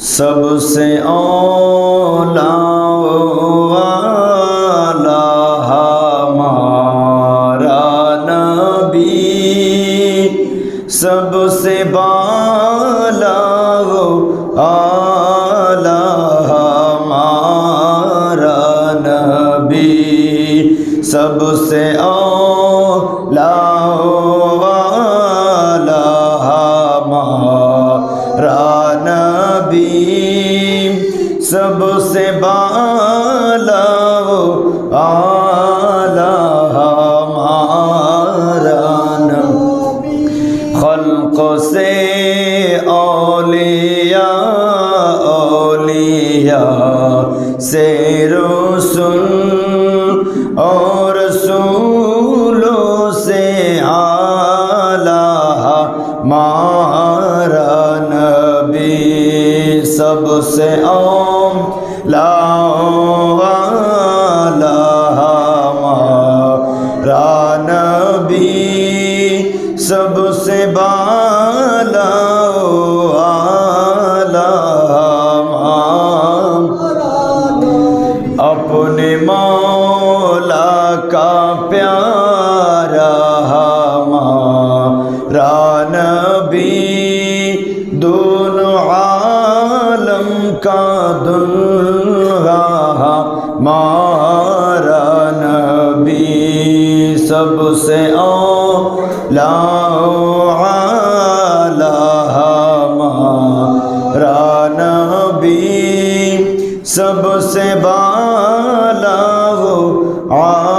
सबसे औला वाला हमारा नबी सबसे बाला वो आला हमारा नबी सबसे औला नबी सबसे बाला वो आला हमारा नबी खल्क से औलिया औलिया से रसुल और रसूलों सबसे ओम हमारा नबी सबसे बाला अपने मौला का प्यारा हमारा नबी दोनों का दुल्हा मारा नबी सबसे ओ लाओ आला मारा नबी सबसे बाला हो आ